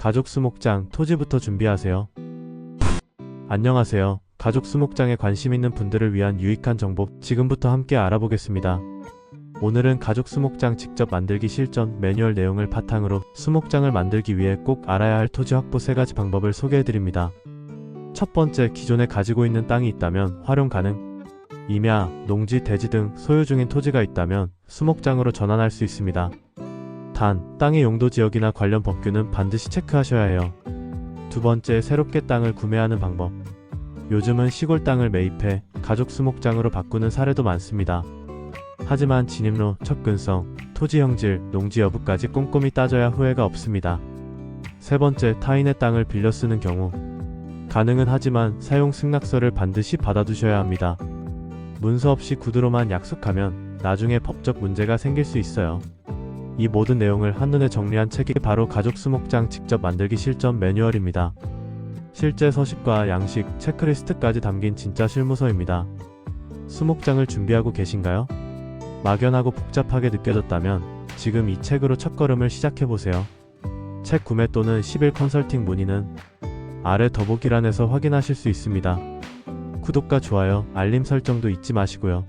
가족 수목장 토지부터 준비하세요. 안녕하세요. 가족 수목장에 관심 있는 분들을 위한 유익한 정보 지금부터 함께 알아보겠습니다. 오늘은 가족 수목장 직접 만들기 실전 매뉴얼 내용을 바탕으로 수목장을 만들기 위해 꼭 알아야 할 토지 확보 세 가지 방법을 소개해 드립니다. 첫 번째, 기존에 가지고 있는 땅이 있다면 활용 가능. 임야, 농지, 대지 등 소유 중인 토지가 있다면 수목장으로 전환할 수 있습니다. 단, 땅의 용도 지역이나 관련 법규는 반드시 체크하셔야 해요. 두 번째, 새롭게 땅을 구매하는 방법. 요즘은 시골 땅을 매입해 가족 수목장으로 바꾸는 사례도 많습니다. 하지만 진입로, 접근성, 토지 형질, 농지 여부까지 꼼꼼히 따져야 후회가 없습니다. 세 번째, 타인의 땅을 빌려 쓰는 경우. 가능은 하지만 사용 승낙서를 반드시 받아두셔야 합니다. 문서 없이 구두로만 약속하면 나중에 법적 문제가 생길 수 있어요. 이 모든 내용을 한눈에 정리한 책이 바로 가족 수목장 직접 만들기 실전 매뉴얼입니다. 실제 서식과 양식, 체크리스트까지 담긴 진짜 실무서입니다. 수목장을 준비하고 계신가요? 막연하고 복잡하게 느껴졌다면 지금 이 책으로 첫걸음을 시작해보세요. 책 구매 또는 10일 컨설팅 문의는 아래 더보기란에서 확인하실 수 있습니다. 구독과 좋아요, 알림 설정도 잊지 마시고요.